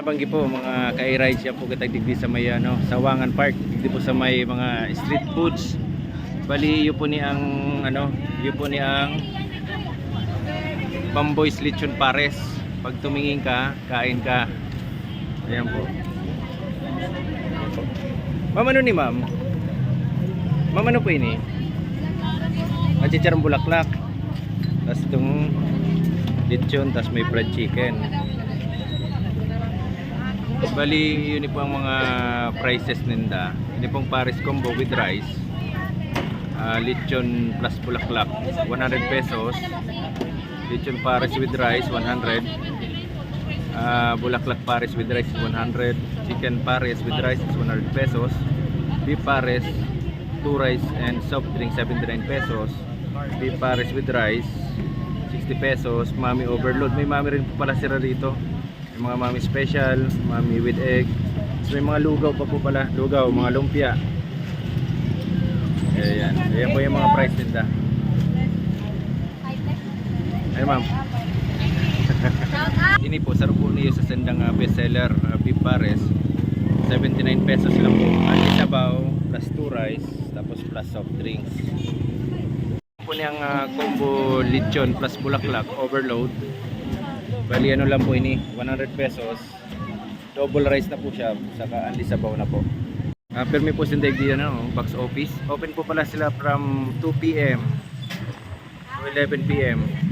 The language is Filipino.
Nabanggi po mga ka-rides yan po kita digdi sa may ano, Sawangan Park, digdi po sa may mga street foods. Bali yun po ni ang ano, yun po ni ang Bamboy's Lechon Pares. Pag tumingin ka, kain ka. Ayan po. Ma'am ano ni ma'am? Ma'am ano po ini? Achicharong bulaklak. Tapos itong lechon, tapos may fried chicken. Bali, yun po ang mga prices ninda. Yun pong Paris combo with rice. Ah, lechon plus bulaklak, 100 pesos. Lechon Paris with rice, 100. Ah, bulaklak Paris with rice, 100. Chicken Paris with rice is 100 pesos. Beef Paris, 2 rice and soft drink, 79 pesos. Beef Paris with rice, 60 pesos. Mami overload. May mami rin po pala sila dito. May mga mami special, mami with egg. Tapos may mga lugaw pa po pala. Lugaw, mga lumpia. Ayan. Ayan po yung mga price nila. Ayan ma'am. Ini po, sarap po niyo sa sendang uh, bestseller, uh, beef pares. 79 pesos lang po. Ang isabaw, plus 2 rice, tapos plus soft drinks. Po niyang uh, combo lechon plus bulaklak, overload. Bali ano lang po ini, 100 pesos. Double rice na po siya, saka anli sabaw na po. Uh, permi po sindig di ano, box office. Open po pala sila from 2 p.m. to 11 p.m. Ayan po.